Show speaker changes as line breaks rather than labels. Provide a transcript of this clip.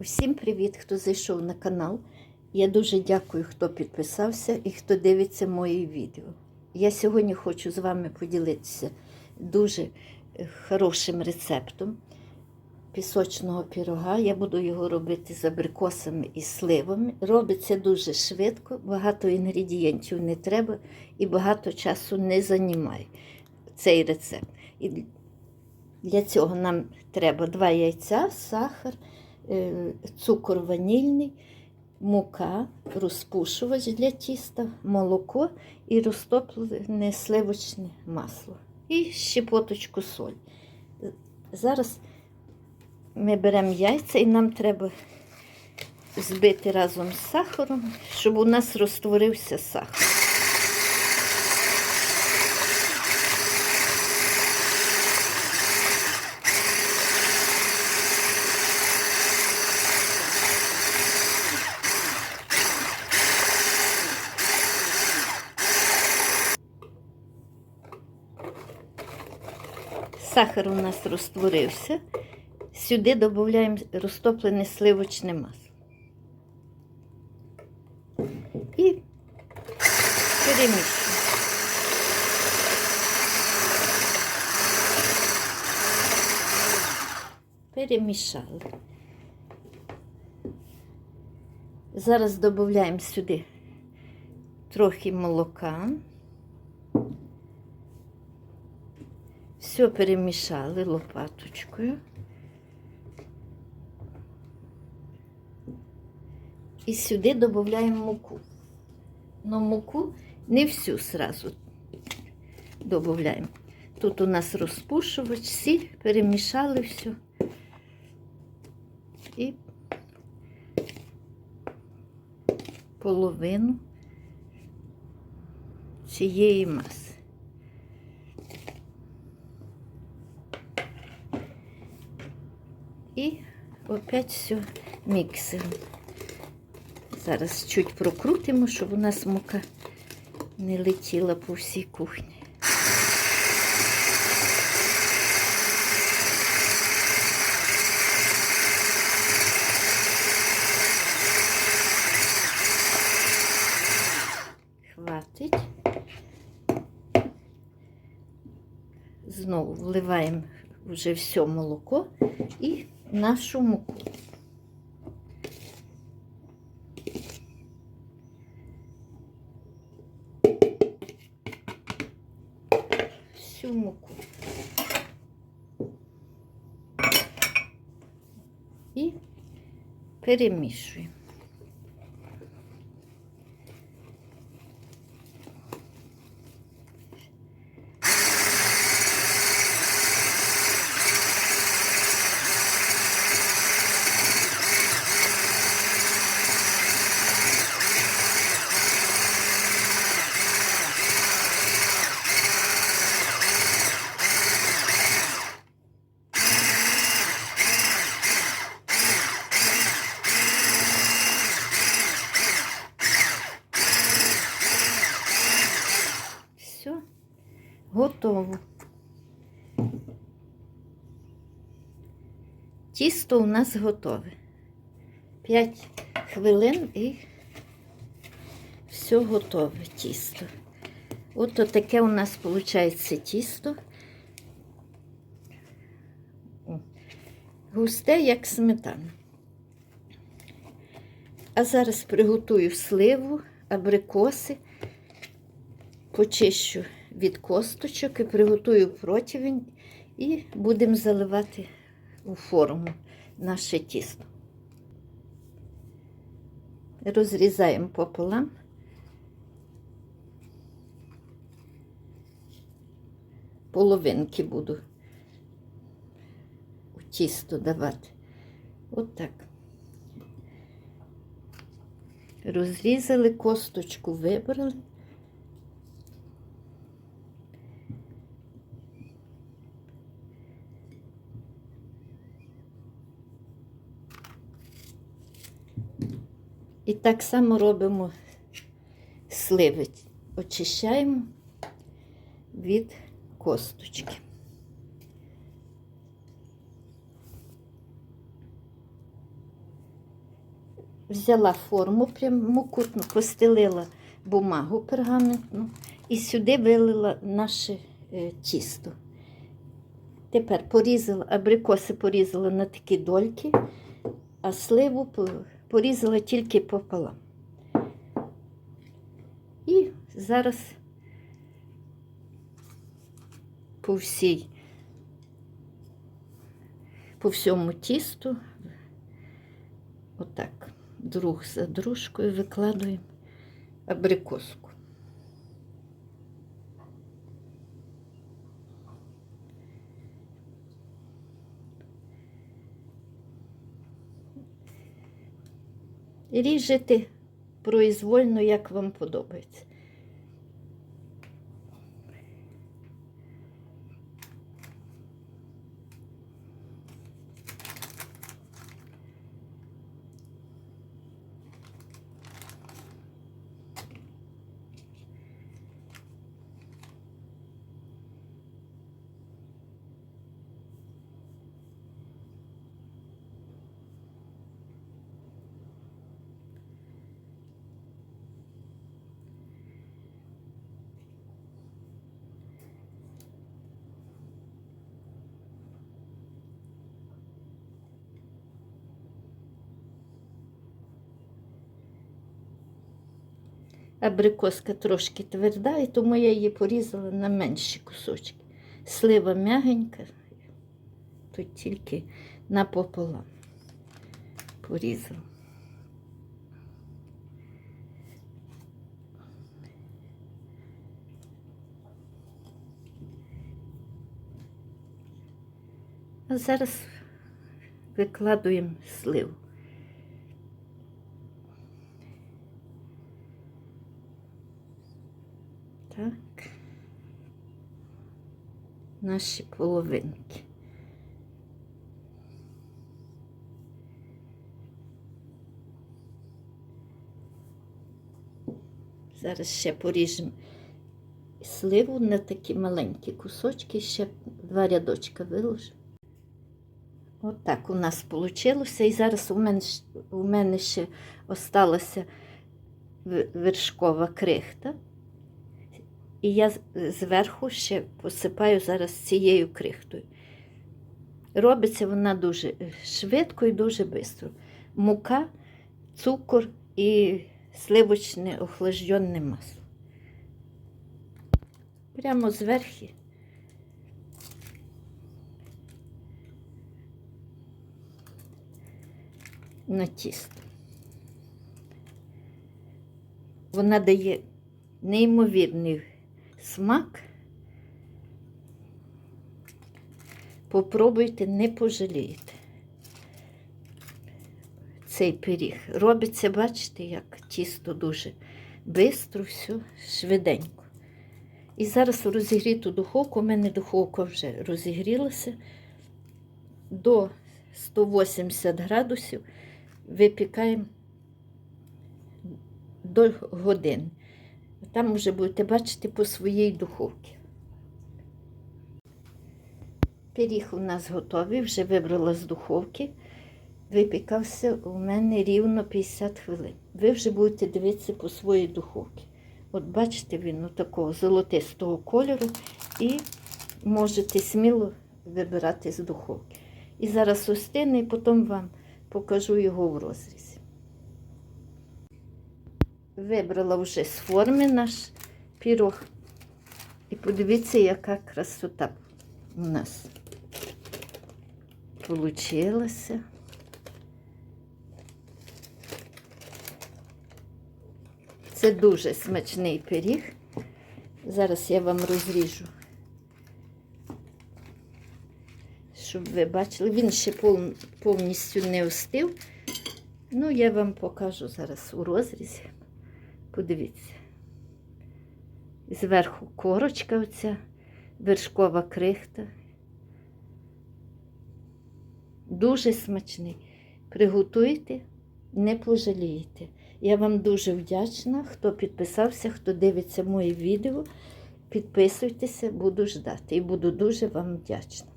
Усім привіт, хто зайшов на канал. Я дуже дякую, хто підписався і хто дивиться мої відео. Я сьогодні хочу з вами поділитися дуже е, хорошим рецептом пісочного пірога. Я буду його робити з абрикосами і сливами. Робиться дуже швидко, багато інгредієнтів не треба і багато часу не займає цей рецепт. І для цього нам треба два яйця, сахар, цукор ванільний, мука, розпушувач для тіста, молоко і розтоплене сливочне масло. І щепоточку солі. Зараз ми беремо яйця і нам треба збити разом з сахаром, щоб у нас розтворився сахар. Сахар у нас розтворився. Сюди додаємо розтоплене сливочне масло. І перемішуємо. Перемішали. Зараз додаємо сюди трохи молока. Все перемішали лопаточкою. І сюди додаємо муку. Но муку не всю сразу додаємо. Тут у нас розпушувач, сіль, перемішали все. І половину цієї маси. І опять все міксером. Зараз чуть прокрутимо, щоб у нас мука не летіла по всій кухні. Хватить. Знову вливаємо вже все молоко і нашу муку. Всю муку. І перемішуємо. Все, готово. Тісто у нас готове. 5 хвилин і все готове тісто. От таке у нас виходить тісто. Густе, як сметана. А зараз приготую сливу, абрикоси почищу від косточок і приготую противень і будемо заливати у форму наше тісто. Розрізаємо пополам. Половинки буду у тісто давати. Отак. Розрізали, косточку вибрали. І так само робимо сливи. Очищаємо від косточки. взяла форму прямокутну, постелила бумагу пергаментну і сюди вилила наше е, тісто. Тепер порізала, абрикоси порізала на такі дольки, а сливу порізала тільки пополам. І зараз по всій, по всьому тісту, отак, друг за дружкою викладуємо абрикоску. Ріжете произвольно, як вам подобається. Абрикоска трошки тверда, і тому я її порізала на менші кусочки. Слива м'ягенька, тут тільки напополам порізала. А зараз викладуємо сливу. Так. Наші половинки. Зараз ще поріжемо сливу на такі маленькі кусочки, ще два рядочка виложимо. Отак у нас вийшло. І зараз у мене, у мене ще осталася вершкова крихта. І я зверху ще посипаю зараз цією крихтою. Робиться вона дуже е, швидко і дуже швидко. Мука, цукор і сливочне охлажденне масло. Прямо зверху. На тісто. Вона дає неймовірний смак. Попробуйте, не пожалієте. Цей пиріг. Робиться, бачите, як тісто дуже швидко, все, швиденько. І зараз розігріту духовку, у мене духовка вже розігрілася до 180 градусів випікаємо до години. Там вже будете бачити по своїй духовці. Пиріг у нас готовий, вже вибрала з духовки. Випікався у мене рівно 50 хвилин. Ви вже будете дивитися по своїй духовці. От бачите, він у такого золотистого кольору і можете сміло вибирати з духовки. І зараз остине, і потім вам покажу його в розрізі. Вибрала вже з форми наш пірог. І подивіться, яка красота у нас получилася. Це дуже смачний пиріг. Зараз я вам розріжу, щоб ви бачили. Він ще повністю не остив. Ну, я вам покажу зараз у розрізі. Подивіться. Зверху корочка оця, вершкова крихта. Дуже смачний. Приготуйте, не пожалієте. Я вам дуже вдячна, хто підписався, хто дивиться мої відео. Підписуйтеся, буду ждати і буду дуже вам вдячна.